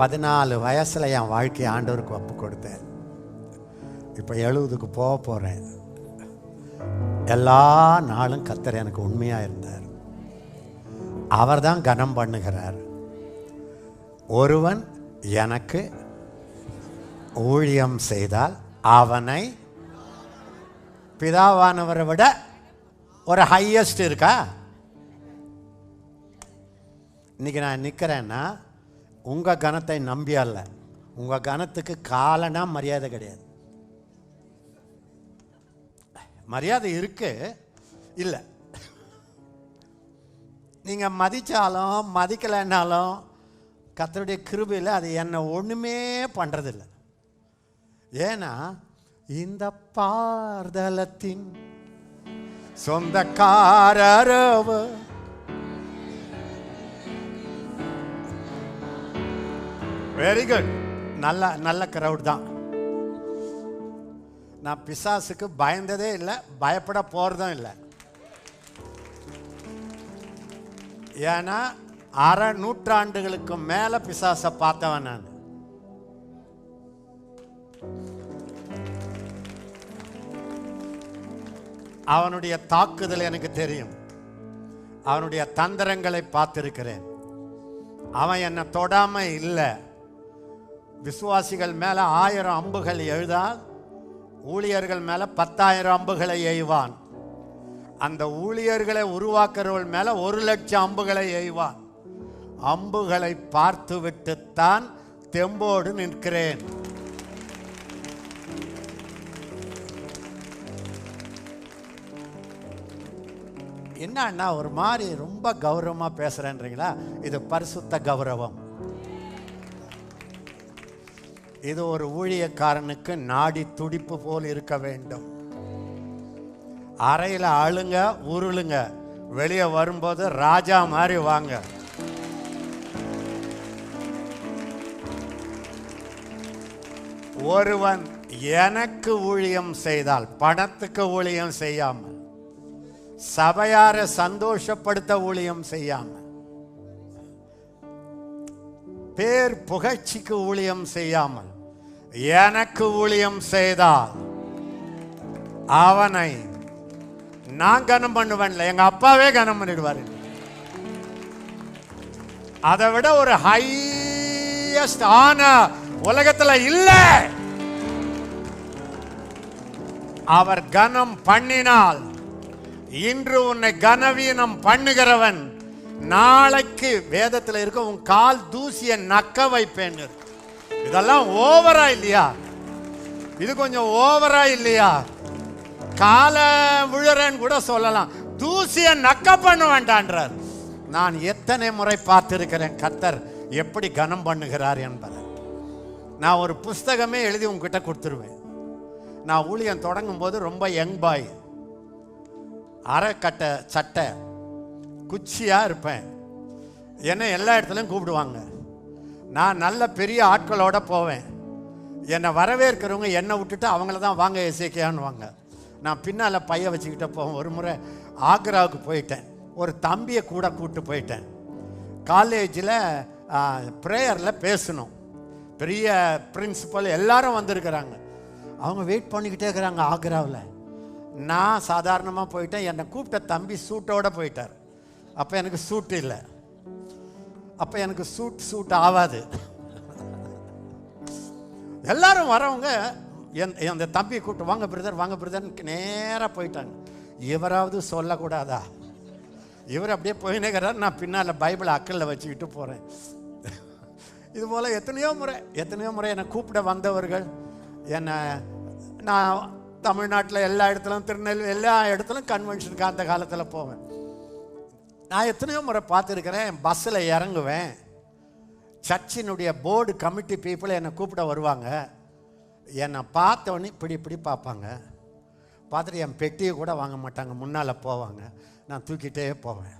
பதினாலு வயசில் என் வாழ்க்கையை ஆண்டவருக்கு ஒப்பு கொடுத்தேன். இப்போ எழுபதுக்கு போக போகிறேன் எல்லா நாளும் கத்தர் எனக்கு உண்மையாக இருந்தார். அவர் தான் கனம் பண்ணுகிறார். ஒருவன் எனக்கு ஊழியம் செய்தால் அவனை பிதாவானவரை விட ஒரு ஹையஸ்ட் இருக்கா? இன்னைக்கு நான் நிற்கிறேன்னா உங்கள் கணத்தை நம்பி அல்ல. உங்கள் கணத்துக்கு காலனா மரியாதை கிடையாது. மரியாதை இருக்கு. இல்லை. நீங்கள் மதித்தாலும் மதிக்கலைன்னாலும் கத்தருடைய கிருபையில் அது என்னை ஒன்றுமே பண்ணுறதில்ல ஏன்னா இந்த பார்தலத்தின் சொந்தக்காரரவு வெரி குட் நல்ல நல்ல கிரவுட் தான். நான் பிசாசுக்கு பயந்ததே இல்லை பயப்பட போகிறதும் இல்லை. ஏன்னா அரை நூற்றாண்டுகளுக்கு மேலே பிசாசை பார்த்தவன் நான். அவனுடைய தாக்குதல் எனக்கு தெரியும். அவனுடைய தந்திரங்களை பார்த்திருக்கிறேன். அவன் என்னை தொடாமல் இல்லை. விசுவாசிகள் மேலே ஆயிரம் அம்புகள் எழுதால் ஊழியர்கள் மேலே பத்தாயிரம் அம்புகளை எய்வான். அந்த ஊழியர்களை உருவாக்குறவள் மேலே ஒரு லட்சம் அம்புகளை எய்வான். அம்புகளை பார்த்து விட்டுத்தான் தெம்போடு நிற்கிறேன். என்னன்னா ஒரு மாதிரி ரொம்ப கௌரவமாக பேசுகிறேன்றீங்களா இது பரிசுத்த கௌரவம். இது ஒரு ஊழியக்காரனுக்கு நாடி துடிப்பு போல் இருக்க வேண்டும். அறையில் அழுங்க உருளுங்க. வெளியே வரும்போது ராஜா மாதிரி வாங்க. ஒருவன் எனக்கு ஊழியம் செய்தால் பணத்துக்கு ஊழியம் செய்யாமல் சபையாரை சந்தோஷப்படுத்த ஊழியம் செய்யாமல் பேர் புகழ்ச்சிக்கு ஊழியம் செய்யாமல் எனக்கு ஊழியம் செய்தால் அவனை நான் கனம் பண்ணுவேன்ல. எங்க அப்பாவே கனம் பண்ணிடுவாரு. அதை விட ஒரு ஹையஸ்ட் ஆன உலகத்துல இல்ல. அவர் கனம் பண்ணினால் இன்று உன்னை கனவீனம் பண்ணுகிறவன் நாளைக்கு வேதத்தில் இருக்க உன் கால் தூசிய நக்க வைப்பேன். இதெல்லாம் ஓவரா இல்லையா? இது கொஞ்சம் ஓவரா இல்லையா? கால விழுறேன்னு கூட சொல்லலாம். தூசிய நக்க பண்ண வேண்டான்றார் நான் எத்தனை முறை பார்த்திருக்கிறேன் கத்தர் எப்படி கனம் பண்ணுகிறார் என்பதை. நான் ஒரு புஸ்தகமே எழுதி உங்ககிட்ட கொடுத்துருவேன். நான் ஊழியம் தொடங்கும் போது ரொம்ப யங் பாய். அரைக்கட்டை சட்டை. குச்சியாக இருப்பேன். என்னை எல்லா இடத்துலையும் கூப்பிடுவாங்க. நான் நல்ல பெரிய ஆட்களோட போவேன். என்னை வரவேற்கிறவங்க என்னை விட்டுட்டு அவங்கள தான் வாங்க இசைக்கையான்னுவாங்க நான் பின்னால் பைய வச்சுக்கிட்ட போவேன். ஒரு முறை ஆக்ராவுக்கு போயிட்டேன். ஒரு தம்பியை கூட கூப்பிட்டு போயிட்டேன். காலேஜில் ப்ரேயரில் பேசணும். பெரிய பிரின்சிபல் எல்லாரும் வந்திருக்கிறாங்க. அவங்க வெயிட் பண்ணிக்கிட்டே இருக்கிறாங்க ஆக்ராவில். நான் சாதாரணமாக போயிட்டேன். என்னை கூப்பிட்ட தம்பி சூட்டோட போயிட்டார். அப்போ எனக்கு சூட் இல்லை. அப்போ எனக்கு சூட் சூட் ஆகாது எல்லாரும் வரவங்க என் அந்த தம்பியை கூப்பிட்டு வாங்க பிரதர் வாங்க பிரதர்னு நேராக போயிட்டாங்க. இவராவது சொல்லக்கூடாதா? இவர் அப்படியே போயினேக்கிறார் நான் பின்னால் பைபிளை அக்கல்ல வச்சுக்கிட்டு போகிறேன் இது போல் எத்தனையோ முறை எத்தனையோ முறை என்னை கூப்பிட வந்தவர்கள் என்னை நான் தமிழ்நாட்டில் எல்லா இடத்துலையும் திருநெல்வேலி எல்லா இடத்துலையும் கன்வென்ஷனுக்கு அந்த காலத்தில் போவேன். நான் எத்தனையோ முறை பார்த்துருக்கிறேன் பஸ்ஸில் இறங்குவேன். சர்ச்சினுடைய போர்டு கமிட்டி பீப்புள் என்னை கூப்பிட வருவாங்க. என்னை பார்த்தவொடனே இப்படி இப்படி பார்ப்பாங்க. பார்த்துட்டு என் பெட்டியை கூட வாங்க மாட்டாங்க முன்னால் போவாங்க. நான் தூக்கிட்டே போவேன்.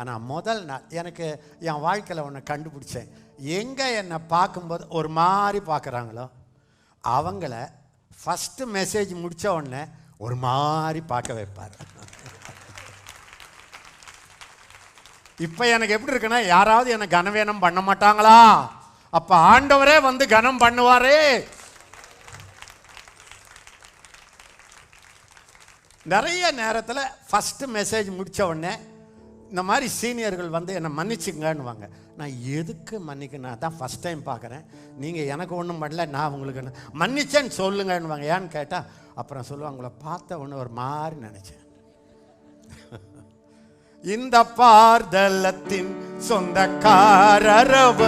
ஆனால் முதல் நாள் எனக்கு என் வாழ்க்கையில் ஒன்று கண்டுபிடிச்சேன். எங்கே என்னை பார்க்கும்போது ஒரு மாதிரி பார்க்குறாங்களோ அவங்கள ஃபஸ்ட்டு மெசேஜ் முடித்த உடனே ஒரு மாதிரி பார்க்க வைப்பார். இப்போ எனக்கு எப்படி இருக்குன்னா யாராவது என்னை கனவேனம் பண்ண மாட்டாங்களா? அப்போ ஆண்டவரே வந்து கனம் பண்ணுவாரே. நிறைய நேரத்தில் ஃபஸ்ட்டு மெசேஜ் முடித்த உடனே இந்த மாதிரி சீனியர்கள் வந்து என்னை மன்னிச்சுங்கன்னுவாங்க. நான் எதுக்கு மன்னிக்கணும்? நான் தான் ஃபஸ்ட் டைம் பார்க்குறேன். நீங்கள் எனக்கு ஒன்றும் பண்ணல நான் உங்களுக்கு என்ன மன்னிச்சேன்னு சொல்லுங்கன்னுவாங்க. ஏன்னு கேட்டால் அப்புறம் சொல்லுவாங்க உங்களை பார்த்த ஒன்று ஒரு மாதிரி நினச்சேன். இந்த பார்தலத்தின் சொந்தக்காரரவ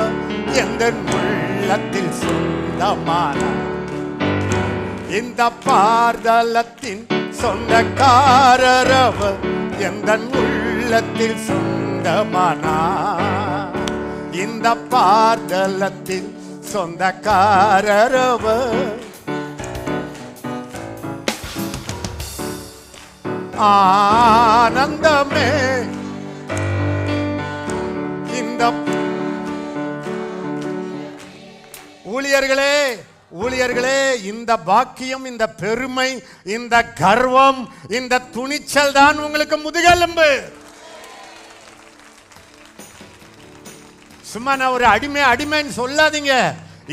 எந்த உள்ளத்தில் சொந்தமான? இந்த பார்தலத்தின் சொந்தக்காரரவ எந்த உள்ளத்தில் சொந்தமானா? இந்த பார்தலத்தின் சொந்தக்காரரவ ஆனந்தமே. இந்த ஊழியர்களே ஊழியர்களே இந்த பாக்கியம் இந்த பெருமை இந்த கர்வம் இந்த துணிச்சல் தான் உங்களுக்கு முதுகெலும்பு. சும்மா நான் ஒரு அடிமை அடிமைன்னு சொல்லாதீங்க.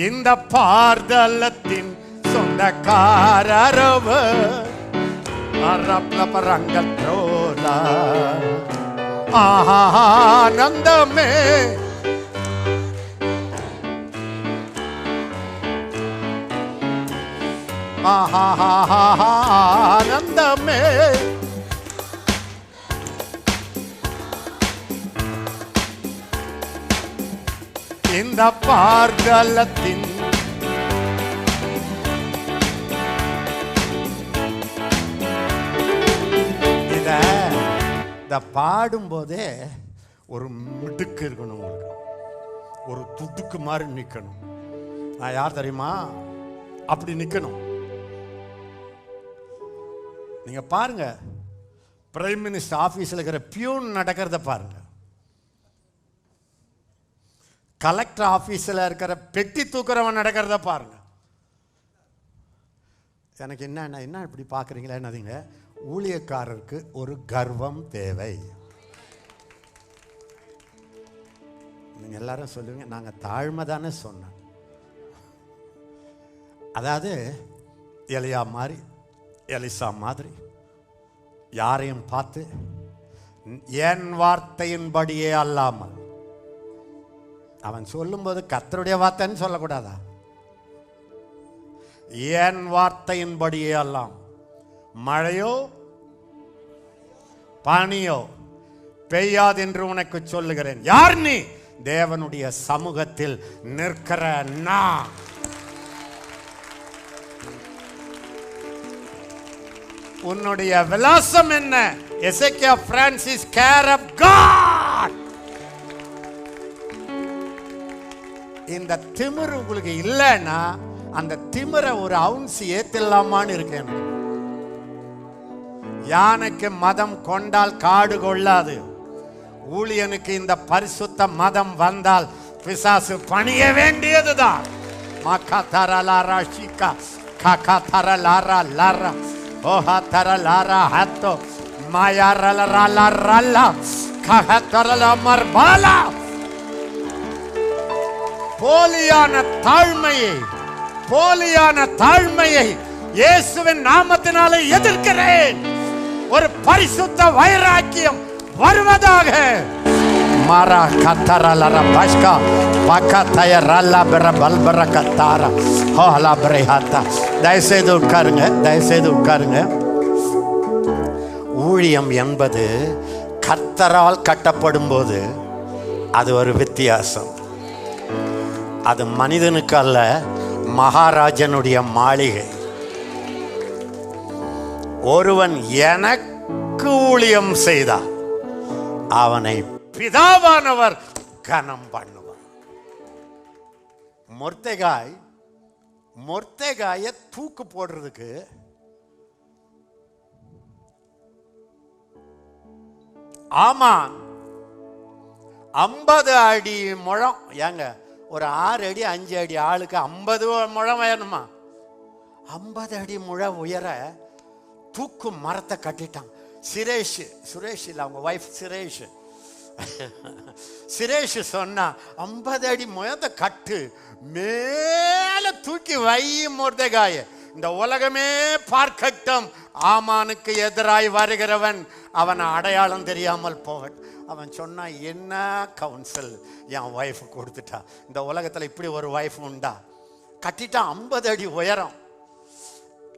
இந்த பார்தலத்தின் சொந்தக்காரரவர். அரப்ல ஆனந்தமே ஆனந்தமே இந்த பார்கலத்தின் இத பாடும்போதே ஒரு மிடுக்கு இருக்கணும் உங்களுக்கு. ஒரு துடுக்கு மாதிரி நிற்கணும் நான் யார் தெரியுமா? அப்படி நிற்கணும் நீங்க பாருங்க. பிரைம் மினிஸ்டர் ஆஃபீஸில் இருக்கிற பியூன் நடக்கிறத பாருங்க. கலெக்டர் ஆஃபீஸில் இருக்கிற பெட்டி தூக்குறவன் நடக்கிறத பாருங்க. எனக்கு என்ன என்ன இப்படி பார்க்குறீங்களா என்னதுங்க ஊழியக்காரருக்கு ஒரு கர்வம் தேவை. நீங்கள் எல்லாரும் சொல்லுவீங்க நாங்கள் தாழ்மை தானே சொன்னோம் அதாவது எலியா மாதிரி எலிசா மாதிரி யாரையும் பார்த்து என் வார்த்தையின்படியே அல்லாமல். அவன் சொல்லும்போது கத்தருடைய வார்த்தைன்னு சொல்லக்கூடாதா? என் வார்த்தையின்படியே அல்லாம். மழையோ பனியோ பெய்யாது என்று உனக்கு சொல்லுகிறேன். யார் நீ? தேவனுடைய சமூகத்தில் நிற்கிற நான். உன்னுடைய விலாசம் என்ன? Hezekiah Francis care of God இந்த திமிர் உங்களுக்கு இல்லைன்னா அந்த திமிரை ஒரு அவுன்ஸ் ஏத்திடலாமான்னு இருக்கேன். யானைக்கு மதம் கொண்டால் காடு கொள்ளாது. ஊழியனுக்கு இந்த பரிசுத்த மதம் வந்தால் பிசாசு பணிய வேண்டியதுதான். மாக்கா தர லாரா ஷிகா காக்கா தர லாரா லாரா ஓஹா தர லாரா ஹத்தோ மாயா ரல ராலா ரல்லா கஹ தரல மர்பாலா போலியான தாழ்மையை போலியான தாழ்மையை இயேசுவின் நாமத்தினாலே எதிர்க்கிறேன். ஒரு பரிசுத்த வைராக்கியம் வருவதாக. மாரா கத்தரலர பஷ்கா பக்கத்தய ரல்ல பெற பல்பர கத்தாரா. ஹோலா பிரேஹாத்தா தயவுசெய்து உட்காருங்க தயவுசெய்து உட்காருங்க. ஊழியம் என்பது கத்தரால் கட்டப்படும் போது அது ஒரு வித்தியாசம். அது மனிதனுக்கு அல்ல மகாராஜனுடைய மாளிகை. ஒருவன் எனக்கு ஊழியம் செய்தார் அவனை பிதாவானவர் கனம் பண்ணுவார். மொர்த்தெகாய் மொர்த்தெகாய தூக்கு போடுறதுக்கு ஆமான் ஐம்பது அடி முழம் ஏங்க ஒரு ஆறு அடி அஞ்சு அடி ஆளுக்கு ஐம்பது முழம் வேணுமா ஐம்பது அடி முழ உயர தூக்கு மரத்தை கட்டிட்டான் சுரேஷ் சுரேஷ் இல்லை அவங்க ஒய்ஃப் சுரேஷ். சுரேஷ் சொன்னா ஐம்பது அடி முயந்த கட்டு மேல தூக்கி வை முருதகாய. இந்த உலகமே பார்க்கட்டும். ஆமானுக்கு எதிராய் வருகிறவன் அவன் அடையாளம் தெரியாமல் போகட் அவன் சொன்னா என்ன கவுன்சில் என் ஒய்ஃப் கொடுத்துட்டான் இந்த உலகத்தில் இப்படி ஒரு ஒய்ஃப் உண்டா? கட்டிட்டான் ஐம்பது அடி உயரம்.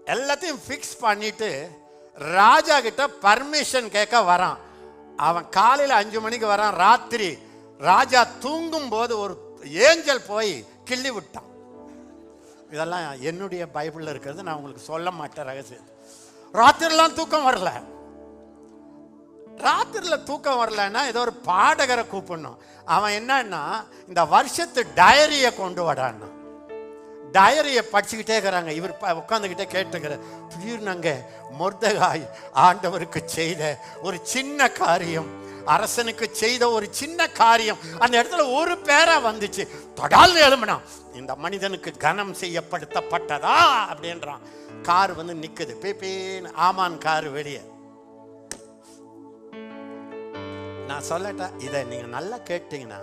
எல்லாத்தையும் ஃபிக்ஸ் பண்ணிட்டு ராஜா கிட்ட பர்மிஷன் கேட்க வரான். அவன் காலையில் அஞ்சு மணிக்கு வரான். ராத்திரி ராஜா தூங்கும் போது ஒரு ஏஞ்சல் போய் கிள்ளி விட்டான். இதெல்லாம் என்னுடைய பைபிளில் இருக்கிறது. நான் உங்களுக்கு சொல்ல மாட்டேன் ரகசியம். ராத்திரிலாம் தூக்கம் வரல. ராத்திரியில் தூக்கம் வரலன்னா ஏதோ ஒரு பாடகரை கூப்பிடணும். அவன் என்னன்னா இந்த வருஷத்து டயரியை கொண்டு வரான்னா டயரியை படிச்சுக்கிட்டே இருக்கிறாங்க. இவர் உட்காந்துக்கிட்டே கேட்டுக்கிற திடீர்னுங்க மொர்தகாய் ஆண்டவருக்கு செய்த ஒரு சின்ன காரியம். அரசனுக்கு செய்த ஒரு சின்ன காரியம். அந்த இடத்துல ஒரு பேரா வந்துச்சு. தொடால் எழுமனா இந்த மனிதனுக்கு கனம் செய்யப்படுத்தப்பட்டதா? அப்படின்றான். கார் வந்து நிற்குது பேப்பேன்னு ஆமான் கார் வெளியே. நான் சொல்லட்டா இதை நீங்கள் நல்லா கேட்டீங்கன்னா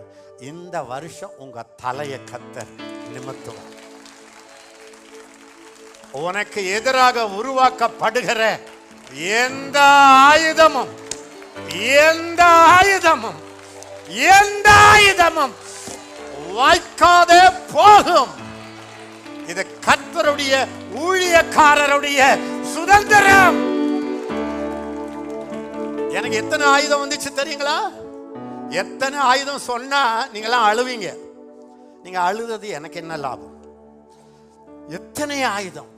இந்த வருஷம் உங்கள் தலையை கத்தர் நிமித்துவார். உனக்கு எதிராக உருவாக்கப்படுகிற எந்த ஆயுதமும் எந்த ஆயுதமும் எந்த ஆயுதமும் வாய்க்காதே போகும். இது கர்த்தருடைய ஊழியக்காரருடைய சுதந்திரம். எனக்கு எத்தனை ஆயுதம் வந்துச்சு தெரியுங்களா? எத்தனை ஆயுதம் சொன்னா நீங்களாம் அழுவீங்க. நீங்க அழுதது எனக்கு என்ன லாபம்? எத்தனை ஆயுதம்?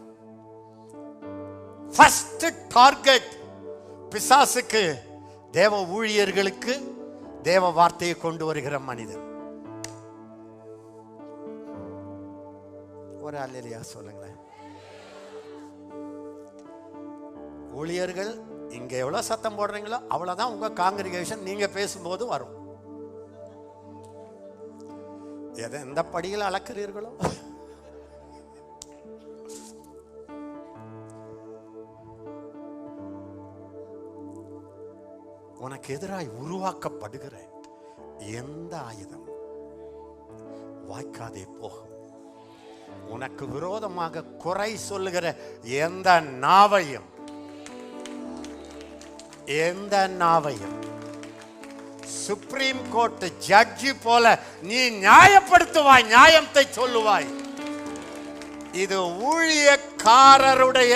ஃபர்ஸ்ட் டார்கெட் பிசாசுக்கு தேவ ஊழியர்களுக்கு தேவ வார்த்தையை கொண்டு வருகிற மனிதன். ஒரு அல்லையா சொல்லுங்களேன். ஊழியர்கள் இங்க எவ்வளவு சத்தம் போடுறீங்களோ அவ்வளவுதான் உங்க காங்கிரிகேஷன் நீங்க பேசும்போது வரும். எதை எந்த படியில் அளக்கிறீர்களோ? உனக்கு எதிராய் உருவாக்கப்படுகிற எந்த ஆயுதம் வாய்க்காதே போகும் உனக்கு விரோதமாக குறை சொல்லுகிற எந்த நாவையும். எந்த நாவையும். சுப்ரீம் கோர்ட் ஜட்ஜி போல நீ நியாயப்படுத்துவாய் நியாயத்தை சொல்லுவாய். இது ஊழியக்காரருடைய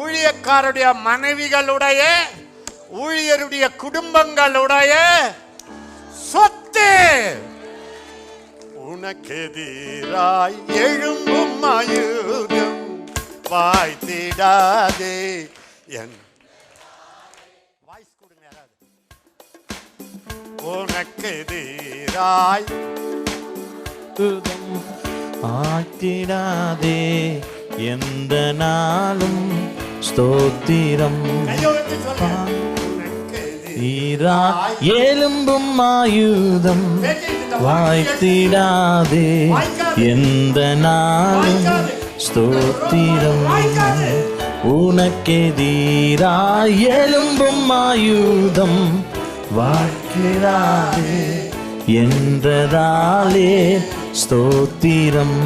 ஊழியக்காரருடைய மனைவிகளுடைய ஊழியருடைய குடும்பங்களுடைய சொத்து. உனக்கெதிராய் எழும்பும் ஆயுதம் வாய்த்திடாதே. என் வாய்ஸ் கொடுங்க யாராவது. உனக்கெதிராய் ஆக்கிடாதே எந்த நாளும் ஸ்தோத்திரம். ஈரா எலும்பும் ஆயுதம் வாய்த்திடாதே. எந்த நாளும் ஸ்தோத்திரம். உனக்கெதிராய் எலும்பும் ஆயுதம் வாழ்க்கிறாதே என்றதாலே ஸ்தோத்திரம்.